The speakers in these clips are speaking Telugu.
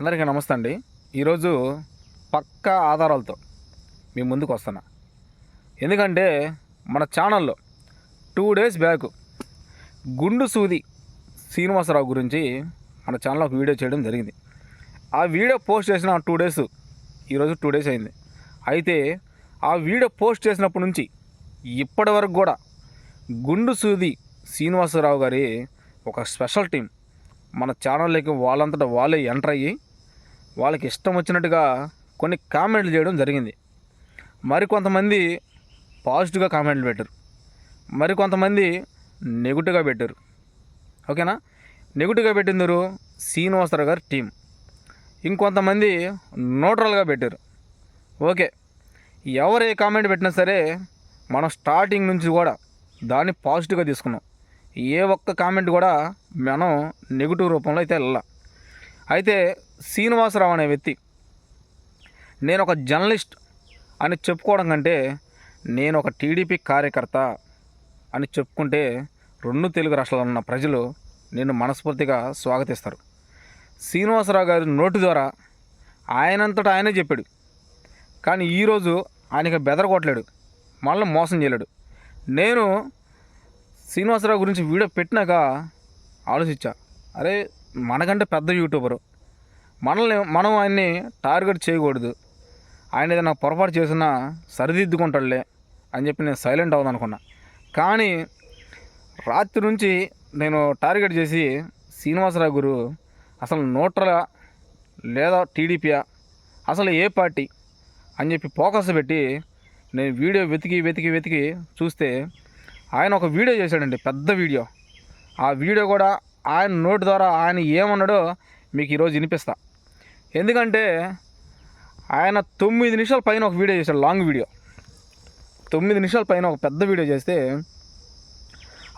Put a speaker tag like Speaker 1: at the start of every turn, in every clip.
Speaker 1: అందరికీ నమస్తే అండి. ఈరోజు పక్కా ఆధారాలతో మీ ముందుకు వస్తున్నా. ఎందుకంటే మన ఛానల్లో టూ డేస్ బ్యాక్ గుండు సూది శ్రీనివాసరావు గురించి మన ఛానల్లో ఒక వీడియో చేయడం జరిగింది. ఆ వీడియో పోస్ట్ చేసిన టూ డేస్ ఈరోజు టూ డేస్ అయింది. అయితే ఆ వీడియో పోస్ట్ చేసినప్పటి నుంచి ఇప్పటి వరకు కూడా గుండు సూది శ్రీనివాసరావు గారి ఒక స్పెషల్ టీం మన ఛానల్లోకి వాళ్ళంతటా వాళ్ళే ఎంటర్ అయ్యి వాళ్ళకి ఇష్టం వచ్చినట్టుగా కొన్ని కామెంట్లు చేయడం జరిగింది. మరికొంతమంది పాజిటివ్గా కామెంట్లు పెట్టారు. మరికొంతమంది నెగిటివ్గా పెట్టారు. ఓకేనా? నెగిటివ్గా పెట్టిందరు శ్రీనివాసరావు గారి టీం. ఇంకొంతమంది న్యూట్రల్గా పెట్టారు. ఓకే. ఎవరు ఏ కామెంట్ పెట్టినా సరే మనం స్టార్టింగ్ నుంచి కూడా దాన్ని పాజిటివ్గా తీసుకున్నాం. ఏ ఒక్క కామెంట్ కూడా మనం నెగిటివ్ రూపంలో అయితే వెళ్ళాల అయితే శ్రీనివాసరావు అనే వ్యక్తి. నేను ఒక జర్నలిస్ట్ అని చెప్పుకోవడం కంటే నేను ఒక టీడీపీ కార్యకర్త అని చెప్పుకుంటే రెండు తెలుగు రాష్ట్రాల్లో ఉన్న ప్రజలు నేను మనస్ఫూర్తిగా స్వాగతిస్తారు. శ్రీనివాసరావు గారి నోటి ద్వారా ఆయనంతటా ఆయనే చెప్పాడు. కానీ ఈరోజు ఆయనకి బెదరగొట్టలేడు మనల్ని మోసం చేయలేడు. నేను శ్రీనివాసరావు గురించి వీడియో పెట్టినాక ఆలోచించా. అరే మనకంటే పెద్ద యూట్యూబరు. మనల్ని మనం ఆయన్ని టార్గెట్ చేయకూడదు. ఆయన ఏదైనా పొరపాటు చేసినా సరిదిద్దుకుంటాడులే అని చెప్పి నేను సైలెంట్ అవుదాం అనుకున్నా. కానీ రాత్రి నుంచి నేను టార్గెట్ చేసి శ్రీనివాసరావు గురు అసలు నోట్రలా లేదా టీడీపీయా? అసలు ఏ పార్టీ? అని చెప్పి ఫోకస్ పెట్టి నేను వీడియో వెతికి వెతికి వెతికి చూస్తే ఆయన ఒక వీడియో చేశాడండి పెద్ద వీడియో. ఆ వీడియో కూడా ఆయన నోటి ద్వారా ఆయన ఏమన్నాడో మీకు ఈరోజు వినిపిస్తా. ఎందుకంటే ఆయన తొమ్మిది నిమిషాల పైన ఒక వీడియో చేశాడు లాంగ్ వీడియో. తొమ్మిది నిమిషాల పైన ఒక పెద్ద వీడియో చేస్తే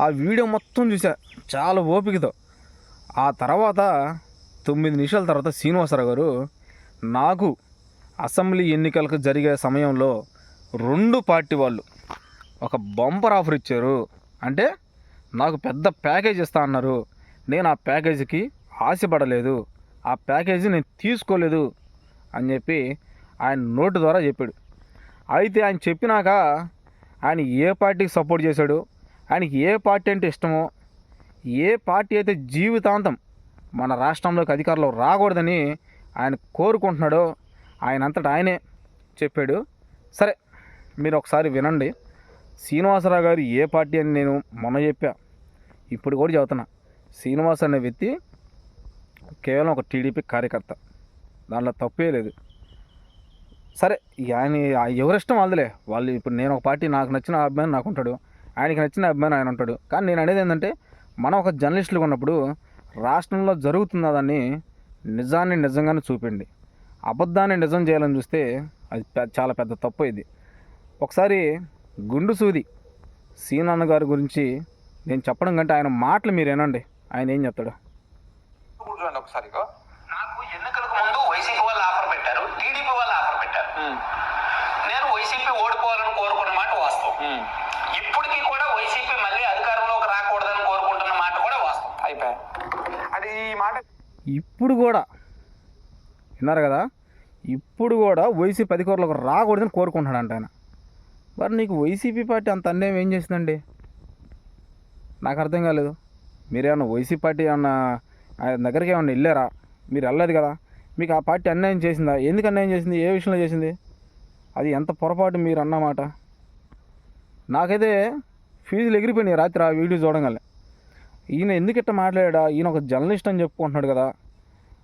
Speaker 1: ఆ వీడియో మొత్తం చూసా చాలా ఓపికతో. ఆ తర్వాత తొమ్మిది నిమిషాల తర్వాత శ్రీనివాసరావు గారు నాకు అసెంబ్లీ ఎన్నికలకు జరిగే సమయంలో రెండు పార్టీ వాళ్ళు ఒక బంపర్ ఆఫర్ ఇచ్చారు. అంటే నాకు పెద్ద ప్యాకేజ్ ఇస్తా అన్నారు. నేను ఆ ప్యాకేజీకి ఆశపడలేదు. ఆ ప్యాకేజీ నేను తీసుకోలేదు అని చెప్పి ఆయన నోటు ద్వారా చెప్పాడు. అయితే ఆయన చెప్పినాక ఆయన ఏ పార్టీకి సపోర్ట్ చేశాడు ఆయనకి ఏ పార్టీ అంటే ఇష్టమో ఏ పార్టీ అయితే జీవితాంతం మన రాష్ట్రంలోకి అధికారంలో రాకూడదని ఆయన కోరుకుంటున్నాడో ఆయన అంతటా ఆయనే చెప్పాడు. సరే మీరు ఒకసారి వినండి. శ్రీనివాసరావు గారు ఏ పార్టీ అని నేను మొన్న చెప్పా. ఇప్పుడు కూడా చెబుతున్నా శ్రీనివాస్ అనే వ్యక్తి కేవలం ఒక టీడీపీ కార్యకర్త. దాంట్లో తప్పే లేదు. సరే ఆయన ఎవరిష్టం వాళ్ళదిలే. వాళ్ళు ఇప్పుడు నేను ఒక పార్టీ నాకు నచ్చిన అభిమాని నాకు ఉంటాడు. ఆయనకి నచ్చిన అభిమాని ఆయన ఉంటాడు. కానీ నేను అనేది ఏంటంటే మనం ఒక జర్నలిస్టులు ఉన్నప్పుడు రాష్ట్రంలో జరుగుతుందా దాన్ని నిజాన్ని నిజంగానే చూపండి. అబద్ధాన్ని నిజం చేయాలని చూస్తే అది చాలా పెద్ద తప్పు ఇది. ఒకసారి గుండు సూది సీనాన్న గారి గురించి నేను చెప్పడం కంటే ఆయన మాటలు మీరు వినండి. ఆయన ఏం చెప్తాడు?
Speaker 2: చూడండి ఒకసారి ఇగో.
Speaker 3: నాకు ఎన్నికలకు ముందు వైసీపీ వాళ్ళు ఆఫర్ పెట్టారు టీడీపీ వాళ్ళు ఆఫర్ పెట్టారు. నేను వైసీపీ ఓడిపోవాలని కోరుకున్న మాట వాస్తవం. ఇప్పటికీ కూడా వైసీపీ మళ్ళీ అధికారంలోకి రాకూడదని కోరుకుంటున్న మాట కూడా వాస్తవం.
Speaker 2: అయిపోయా. అది ఈ మాట
Speaker 1: ఇప్పుడు కూడా విన్నారు కదా ఇప్పుడు కూడా వైసీపీ అధికారులకు రాకూడదని కోరుకుంటున్నాడంట ఆయన. మరి నీకు వైసీపీ పార్టీ అంత అన్యాయం ఏం చేసిందండి? నాకు అర్థం కాలేదు. మీరేమన్నా వైసీపీ పార్టీ ఏమన్నా ఆయన దగ్గరికి ఏమన్నా వెళ్ళారా? మీరు వెళ్ళలేదు కదా? మీకు ఆ పార్టీ అన్యాయం చేసిందా? ఎందుకు అన్యాయం చేసింది? ఏ విషయంలో చేసింది? అది ఎంత పొరపాటు మీరు అన్నమాట. నాకైతే ఫీజులు ఎగిరిపోయినాయి రాత్రి ఆ వీడియో చూడగలే ఈయన ఎందుకు ఇట్ట మాట్లాడా ఈయన ఒక జర్నలిస్ట్ అని చెప్పుకుంటున్నాడు కదా.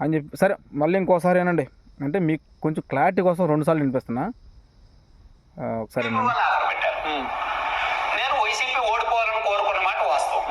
Speaker 1: అని చెప్పి సరే మళ్ళీ ఇంకోసారి ఏనండి అంటే మీకు కొంచెం క్లారిటీ కోసం రెండుసార్లు వినిపిస్తున్నా. ఆ, ఒకసారి
Speaker 3: టీడీపీ
Speaker 1: వినండి.
Speaker 3: వాళ్ళు ఆఫర్ పెట్టారు నేను వైసీపీ ఓడిపోవాలని కోరుకున్న మాట వాస్తవం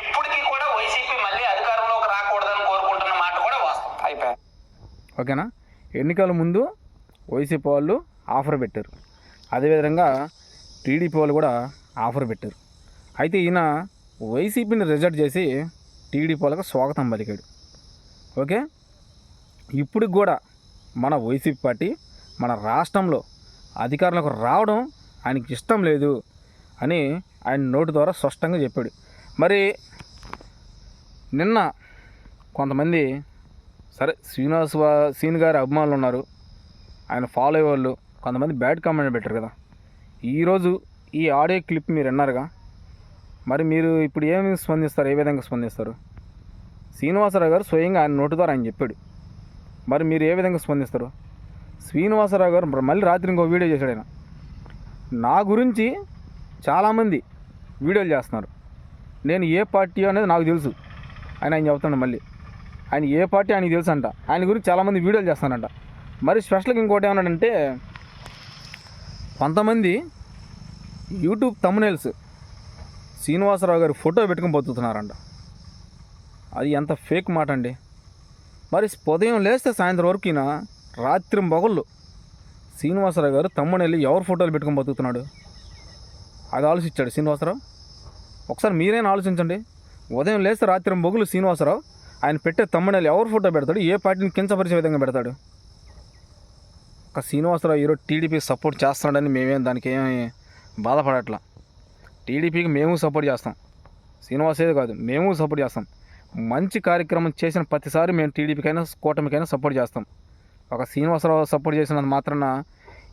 Speaker 3: ఇప్పటికీ కూడా వైసీపీ మళ్ళీ అధికారంలోకి రాకూడదని కోరుకుంటున్న మాట కూడా వాస్తవం
Speaker 2: అయిపోయా
Speaker 1: ఓకేనా? ఎన్నికల ముందు వైసీపీ వాళ్ళు ఆఫర్ పెట్టారు. అదేవిధంగా టీడీపీ వాళ్ళు కూడా ఆఫర్ పెట్టారు. అయితే ఈయన వైసీపీని రిజెక్ట్ చేసి టీడీపీ వాళ్ళకి స్వాగతం పలికాడు. ఓకే? ఇప్పుడు కూడా మన వైసీపీ పార్టీ మన రాష్ట్రంలో అధికారంలోకి రావడం ఆయనకి ఇష్టం లేదు అని ఆయన నోటి ద్వారా స్పష్టంగా చెప్పాడు. మరి నిన్న కొంతమంది సరే శ్రీనివాస్ వా- సీన్ గారి అభిమానులు ఉన్నారు. ఆయన ఫాలో అయ్యే వాళ్ళు. కొంతమంది బ్యాడ్ కామెంట్ పెట్టారు కదా. ఈరోజు ఈ ఆడియో క్లిప్ మీరు విన్నారుగా? మరి మీరు ఇప్పుడు ఏమి స్పందిస్తారు? ఏ విధంగా స్పందిస్తారు? శ్రీనివాసరావు గారు స్వయంగా ఆయన నోటి ద్వారా ఆయన చెప్పాడు. మరి మీరు ఏ విధంగా స్పందిస్తారు? శ్రీనివాసరావు గారు మళ్ళీ రాత్రి ఇంకో వీడియో చేశాడు ఆయన. నా గురించి చాలామంది వీడియోలు చేస్తున్నారు. నేను ఏ పార్టీ అనేది నాకు తెలుసు. ఆయన ఆయన చెబుతున్నాడు మళ్ళీ. ఆయన ఏ పార్టీ ఆయనకి తెలుసు అంట ఆయన గురించి చాలామంది వీడియోలు చేస్తానంట. మరి స్పెషల్గా ఇంకోటి ఏమన్నాడంటే కొంతమంది యూట్యూబ్ తమ్మునేల్స్ శ్రీనివాసరావు గారి ఫోటో పెట్టుకుని బతుకుతున్నారంట. అది ఎంత ఫేక్ మాట అండి. మరి ఉదయం లేస్తే సాయంత్రం వరకు ఈయన రాత్రి మొగళ్ళు శ్రీనివాసరావు గారు తమ్ముడు వెళ్ళి ఎవరు ఫోటోలు పెట్టుకుని బతుకుతున్నాడు? అది ఆలోచించాడు శ్రీనివాసరావు. ఒకసారి మీరైనా ఆలోచించండి. ఉదయం లేస్తే రాత్రి మొగులు శ్రీనివాసరావు ఆయన పెట్టే తమ్ముడేళ్ళు ఎవరు ఫోటో పెడతాడు? ఏ పార్టీని కించపరిచే విధంగా పెడతాడు? ఒక శ్రీనివాసరావు ఈరోజు టీడీపీకి సపోర్ట్ చేస్తున్నాడని మేమేం దానికి ఏమి బాధపడట్లా. టీడీపీకి మేము సపోర్ట్ చేస్తాం. శ్రీనివాసేది కాదు మేము సపోర్ట్ చేస్తాం. మంచి కార్యక్రమం చేసిన ప్రతిసారి మేము టీడీపీకైనా కూటమికైనా సపోర్ట్ చేస్తాం. ఒక శ్రీనివాసరావు సపోర్ట్ చేసినంత మాత్రాన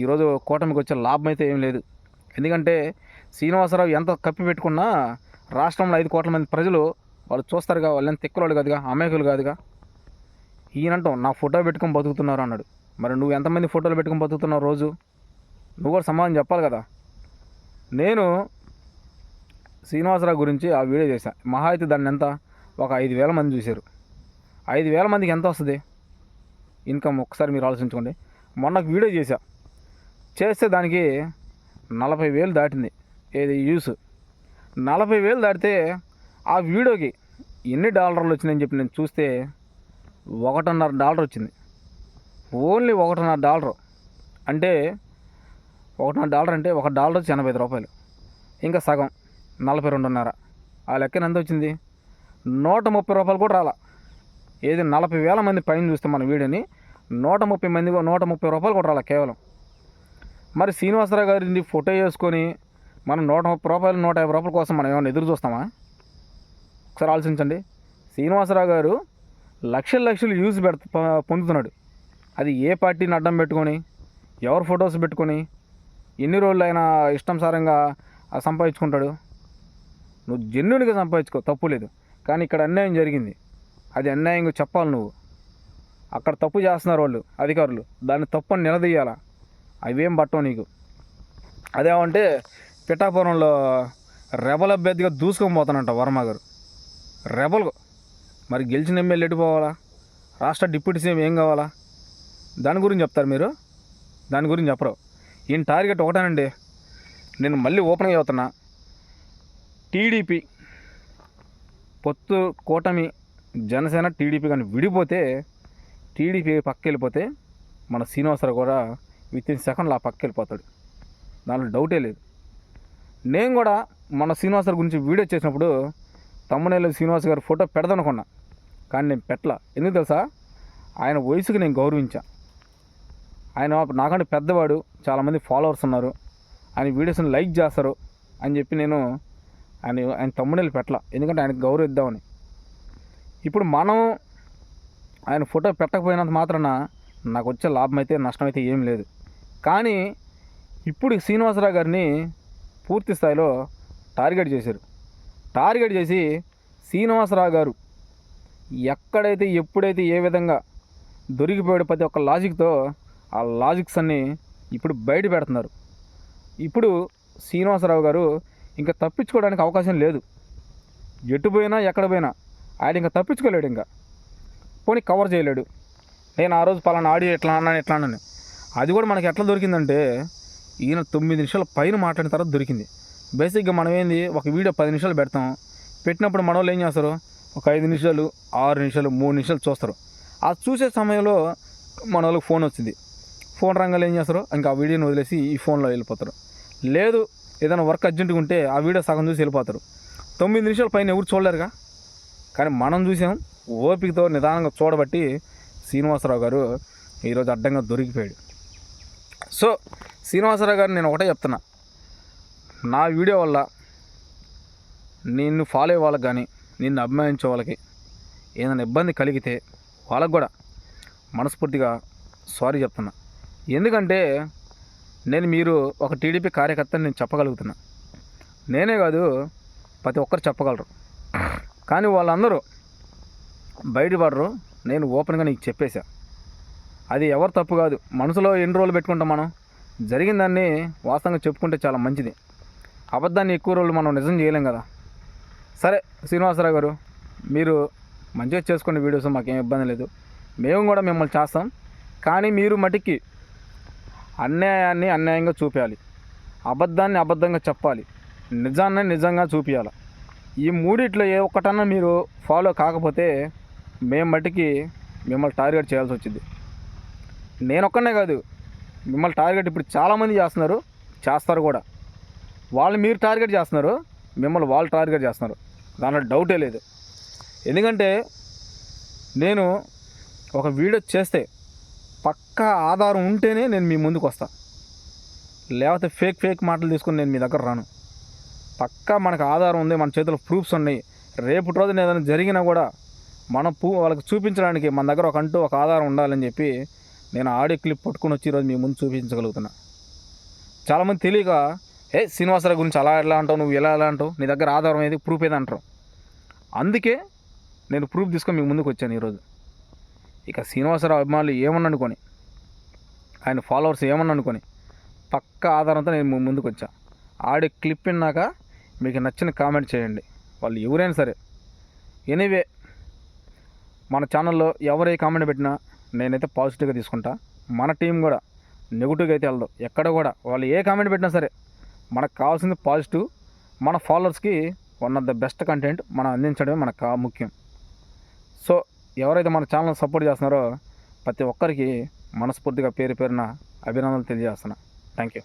Speaker 1: ఈరోజు కూటమికి వచ్చే లాభం అయితే ఏం లేదు. ఎందుకంటే శ్రీనివాసరావు ఎంత కప్పి పెట్టుకున్నా రాష్ట్రంలో ఐదు కోట్ల మంది ప్రజలు వాళ్ళు చూస్తారుగా వాళ్ళని తిక్కలోళ్ళు కాదుగా అమాయకులు కాదుగా. ఈయనంటాం నా ఫోటో పెట్టుకొని బతుకుతున్నారు అన్నాడు. మరి నువ్వు ఎంతమంది ఫోటోలు పెట్టుకొని బతుకుతున్నావు రోజు? నువ్వు కూడా సమాధానం చెప్పాలి కదా. నేను శ్రీనివాసరావు గురించి ఆ వీడియో చేశాను మహా అయితే దాన్ని ఎంత? ఒక ఐదు వేల మంది చూశారు. ఐదు వేల మందికి ఎంత వస్తుంది? ఇన్కమ్ ఒకసారి మీరు ఆలోచించుకోండి. మొన్న వీడియో చేశా. చేస్తే దానికి నలభై వేలు దాటింది. ఏది యూస్? నలభై వేలు దాటితే ఆ వీడియోకి ఎన్ని డాలర్లు వచ్చినాయని చెప్పి నేను చూస్తే ఒకటిన్నర డాలర్ వచ్చింది. ఓన్లీ ఒకటిన్నర డాలర్. అంటే ఒకటిన్నర డాలర్ అంటే ఒక డాలర్ వచ్చి ఎనభై ఐదు రూపాయలు. ఇంకా సగం నలభై రెండున్నర. ఆ లెక్కన ఎంత వచ్చింది? నూట ముప్పై రూపాయలు కూడా రాలా. ఏది నలభై వేల మంది పైన చూస్తే మన వీడియోని నూట ముప్పై మంది నూట ముప్పై రూపాయలు కూడా రాలా కేవలం. మరి శ్రీనివాసరావు గారిని ఫోటో వేసుకొని మనం నూట ముప్పై రూపాయలు నూట యాభై రూపాయల కోసం మనం ఏమైనా ఎదురు చూస్తామా? ఒకసారి ఆలోచించండి. శ్రీనివాసరావు గారు లక్షల లక్షలు యూజ్ పెడత పొందుతున్నాడు. అది ఏ పార్టీని అడ్డం పెట్టుకొని ఎవరు ఫొటోస్ పెట్టుకొని ఎన్ని రోజులు ఆయన ఇష్టానుసారంగా సంపాదించుకుంటాడు? నువ్వు జెన్యున్గా సంపాదించుకో తప్పు లేదు. కానీ ఇక్కడ అన్యాయం జరిగింది. అది అన్యాయంగా చెప్పాలి నువ్వు. అక్కడ తప్పు చేస్తున్నారు వాళ్ళు అధికారులు. దాన్ని తప్పని నిలదీయాలా? అవేం పట్టవు నీకు. అదేమంటే పిఠాపురంలో రెబల్ అభ్యర్థిగా దూసుకొని పోతానంట వర్మ గారు. రెబల్ మరి గెలిచిన ఎమ్మెల్యే ఎటు పోవాలా? రాష్ట్ర డిప్యూటీ సీఎం ఏం కావాలా? దాని గురించి చెప్తారు మీరు. దాని గురించి చెప్పరు. ఈయన టార్గెట్ ఒకటేనండి. నేను మళ్ళీ ఓపెన్ అవుతున్నా టీడీపీ పొత్తు కూటమి జనసేన టీడీపీ కానీ విడిపోతే టీడీపీ పక్క వెళ్ళిపోతే మన శ్రీనివాసరావు కూడా విత్ ఇన్ సెకండ్లో ఆ పక్క వెళ్ళిపోతాడు. దాంట్లో డౌటే లేదు. నేను కూడా మన శ్రీనివాసరావు గురించి వీడియో చేసినప్పుడు తమ్మునేళ్ళు శ్రీనివాస్ గారి ఫోటో పెడదనుకున్నా. కానీ నేను పెట్టలా. ఎందుకు తెలుసా? ఆయన వయసుకి నేను గౌరవించా. ఆయన నాకంటే పెద్దవాడు చాలామంది ఫాలోవర్స్ ఉన్నారు. ఆయన వీడియోస్ని లైక్ చేస్తారు అని చెప్పి నేను ఆయన ఆయన తమ్ముడేళ్ళు పెట్టలా. ఎందుకంటే ఆయనకు గౌరవిద్దామని. ఇప్పుడు మనం ఆయన ఫోటో పెట్టకపోయినంత మాత్రాన నాకు వచ్చే లాభం అయితే నష్టం అయితే ఏం లేదు. కానీ ఇప్పుడు శ్రీనివాసరావు గారిని పూర్తి స్థాయిలో టార్గెట్ చేశారు. టార్గెట్ చేసి శ్రీనివాసరావు గారు ఎక్కడైతే ఎప్పుడైతే ఏ విధంగా దొరికిపోయాడు ప్రతి ఒక్క లాజిక్తో ఆ లాజిక్స్ అన్నీ ఇప్పుడు బయట పెడుతున్నారు. ఇప్పుడు శ్రీనివాసరావు గారు ఇంకా తప్పించుకోవడానికి అవకాశం లేదు. ఎటు పోయినా ఎక్కడ పోయినా ఆయన ఇంకా తప్పించుకోలేడు ఇంకా. పోనీ కవర్ చేయలేడు. నేను ఆ రోజు పలానా ఆడియో ఎట్లా అన్నాను ఎట్లా అన్నాను. అది కూడా మనకి ఎట్లా దొరికిందంటే ఈయన తొమ్మిది నిమిషాల పైన మాట్లాడిన తర్వాత దొరికింది. బేసిక్గా మనం ఏంది ఒక వీడియో పది నిమిషాలు పెడతాం. పెట్టినప్పుడు మన వాళ్ళు ఏం చేస్తారు? ఒక ఐదు నిమిషాలు ఆరు నిమిషాలు మూడు నిమిషాలు చూస్తారు. ఆ చూసే సమయంలో మన వాళ్ళకి ఫోన్ వచ్చింది ఫోన్ రంగాలు ఏం చేస్తారు? ఇంకా ఆ వీడియోని వదిలేసి ఈ ఫోన్లో వెళ్ళిపోతారు. లేదు ఏదైనా వర్క్ అర్జెంటుగా ఉంటే ఆ వీడియో సగం చూసి వెళ్ళిపోతారు. తొమ్మిది నిమిషాల పైన ఎవరు చూడలేరుగా? కానీ మనం చూసాం ఓపికతో నిదానంగా చూడబట్టి శ్రీనివాసరావు గారు ఈరోజు అడ్డంగా దొరికిపోయాడు. సో శ్రీనివాసరావు గారు నేను ఒకటే చెప్తున్నా. నా వీడియో వల్ల నిన్ను ఫాలో అయ్యే వాళ్ళకి కానీ నిన్ను అభిమానించే వాళ్ళకి ఏదైనా ఇబ్బంది కలిగితే వాళ్ళకు కూడా మనస్ఫూర్తిగా సారీ చెప్తున్నా. ఎందుకంటే నేను మీరు ఒక టీడీపీ కార్యకర్తని నేను చెప్పగలుగుతున్నా. నేనే కాదు ప్రతి ఒక్కరు చెప్పగలరు. కానీ వాళ్ళందరూ బయటపడరు. నేను ఓపెన్గా నీకు చెప్పేశా. అది ఎవరు తప్పు కాదు. మనసులో ఎన్ని రోజులు పెట్టుకుంటాం మనం? జరిగిందాన్ని వాస్తవంగా చెప్పుకుంటే చాలా మంచిది. అబద్ధాన్ని ఎక్కువ రోజులు మనం నిజం చేయలేం కదా. సరే శ్రీనివాసరావు గారు మీరు మంచిగా చేసుకునే వీడియోస్ మాకేం ఇబ్బంది లేదు. మేము కూడా మిమ్మల్ని చేస్తాం. కానీ మీరు మటుకి అన్యాయాన్ని అన్యాయంగా చూపించాలి అబద్ధాన్ని అబద్ధంగా చెప్పాలి. నిజాన్ని నిజంగా చూపించాలి ఈ మూడిట్లో ఏ ఒక్కటన్నా మీరు ఫాలో కాకపోతే మేము మట్టికి మిమ్మల్ని టార్గెట్ చేయాల్సి వచ్చింది. నేను ఒక్కనే కాదు మిమ్మల్ని టార్గెట్ ఇప్పుడు చాలామంది చేస్తున్నారు చేస్తారు కూడా. వాళ్ళు మీరు టార్గెట్ చేస్తున్నారు మిమ్మల్ని వాళ్ళు టార్గెట్ చేస్తున్నారు. దాంట్లో డౌటే లేదు. ఎందుకంటే నేను ఒక వీడియో చేస్తే పక్కా ఆధారం ఉంటేనే నేను మీ ముందుకు వస్తాను లేకపోతే ఫేక్ ఫేక్ మాటలు తీసుకుని నేను మీ దగ్గర రాను. పక్కా మనకు ఆధారం ఉంది మన చేతిలో ప్రూఫ్స్ ఉన్నాయి. రేపటి రోజున ఏదైనా జరిగినా కూడా మనం పూ వాళ్ళకి చూపించడానికి మన దగ్గర ఒక అంటూ ఒక ఆధారం ఉండాలని చెప్పి నేను ఆడియో క్లిప్ పట్టుకుని వచ్చి ఈరోజు మీ ముందు చూపించగలుగుతున్నా. చాలామంది తెలియక ఏ శ్రీనివాసరావు గురించి అలా ఎలా అంటావు? నువ్వు ఎలా ఎలా అంటావు? నీ దగ్గర ఆధారం ఏది? ప్రూఫ్ ఏది? అంటారు. అందుకే నేను ప్రూఫ్ తీసుకొని మీ ముందుకు వచ్చాను ఈరోజు. ఇక శ్రీనివాసరావు అభిమానులు ఏమన్నా అనుకొని ఆయన ఫాలోవర్స్ ఏమన్నా అనుకొని పక్క ఆధారంతో నేను ముందుకు వచ్చా. ఆడే క్లిప్ విన్నాక మీకు నచ్చిన కామెంట్ చేయండి. వాళ్ళు ఎవరైనా సరే. ఎనీవే మన ఛానల్లో ఎవరు ఏ కామెంట్ పెట్టినా నేనైతే పాజిటివ్గా తీసుకుంటా. మన టీం కూడా నెగిటివ్గా అయితే వెళ్దాం ఎక్కడ కూడా వాళ్ళు ఏ కామెంట్ పెట్టినా సరే మనకు కావాల్సింది పాజిటివ్ మన ఫాలోవర్స్కి one of the best content మనం అందించడమే మనకు కా ముఖ్యం. సో ఎవరైతే మన ఛానల్ సపోర్ట్ చేస్తున్నారో ప్రతి ఒక్కరికి మనస్ఫూర్తిగా పేరు పేరున అభినందనలు తెలియజేస్తున్నా థ్యాంక్ యూ